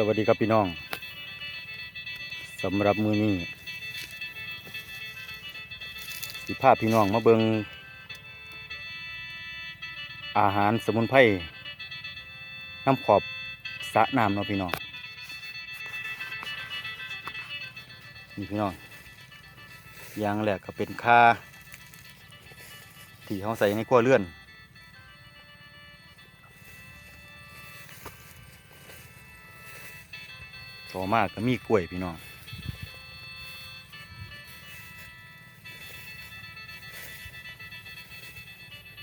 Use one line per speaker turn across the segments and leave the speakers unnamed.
สวัสดีครับพี่น้องสำหรับมือนี้สิภาพพี่น้องมาเบิงอาหารสมุนไพรน้ำขอบสะน้ำเนาะพี่น้องนี่พี่น้องอย่างแรกก็เป็นค่าที่เขาใส่ในครัวเรือน ต่อมาก็มีกล้วยพี่น้อง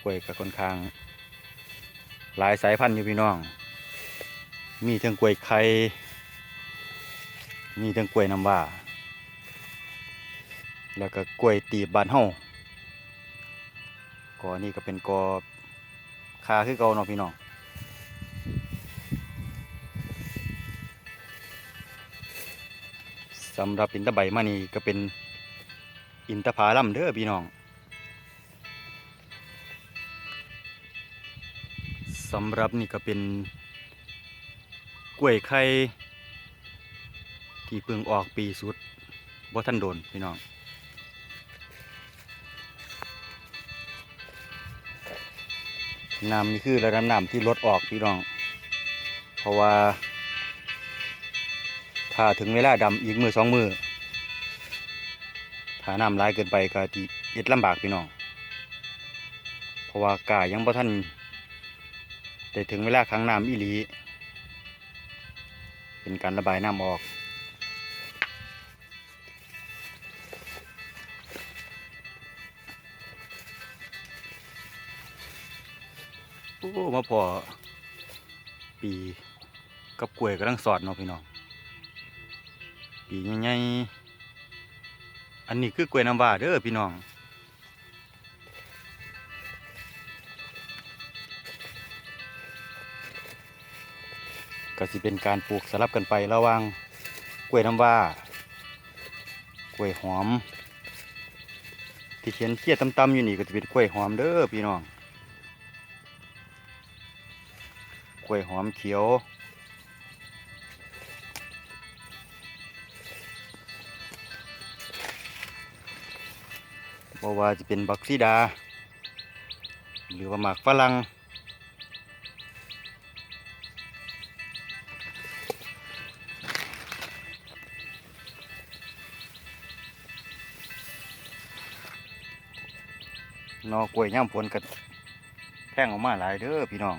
กล้วยก็ค่อนข้าง หลายสายพันธุ์อยู่พี่น้อง มีทั้งกล้วยไข่มีทั้งกล้วยน้ำว้าแล้วก็กล้วยตีบบานเฮากอนี่ก็เป็นกอคาคือเก่าเนาะพี่น้อง สำหรับอินทใบมานี่ก็เป็นอินทผาลัมเด้อพี่น้องสำหรับนี่ก็เป็นกล้วยไข่ที่เพิ่งออกปีสุดบ่ทันโดนพี่น้องน้ำนี่คือระดับน้ำที่ลดออกพี่น้อง เพราะว่า ถ้าถึงเวลาดำอีกมือสองมือถ้าน้ำร้ายเกินไปก็ที่เอ็ดลำบากพี่น้อง เพราะว่ากายังบ่ท่านแต่ถึงเวลาขังน้ำอีหลี เป็นการระบายน้ำออก โอ้มาพอปีกับกล้วยกำลังสอดเนาะพี่น้อง ปีใหญ่ๆอันนี้คือกล้วยน้ำว้าเด้อพี่น้องก็สิเป็นการปลูกสลับกันไประหว่างกล้วยน้ำว้ากล้วยหอม ที่เขียนเคียดตำๆอยู่นี่ก็จะเป็นกล้วยหอมเด้อพี่น้องกล้วยหอมเขียว บ่ว่าจะเป็นบักซีดา หรือว่าหมากฝรั่งนอกล้วยย่ำผลกันแพงออกมาหลายเด้อพี่น้อง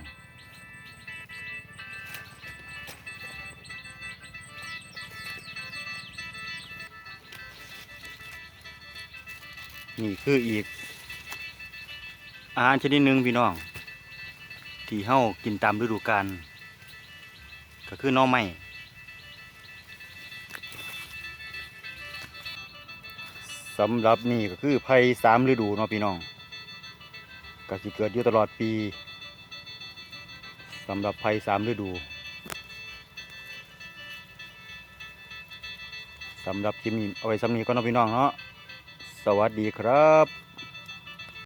นี่คืออีก อาหารชนิดหนึ่งพี่น้อง ที่เฮากินตามฤดูกาลก็คือน่อไม้สำหรับนี่ก็คือไผ่สามฤดูเนาะพี่น้องก็สิเกิดอยู่ตลอดปีสำหรับไผ่สามฤดูสำหรับคลิปนี้เอาไว้สำนี้ก็นาะพี่น้องเนาะ สวัสดีครับ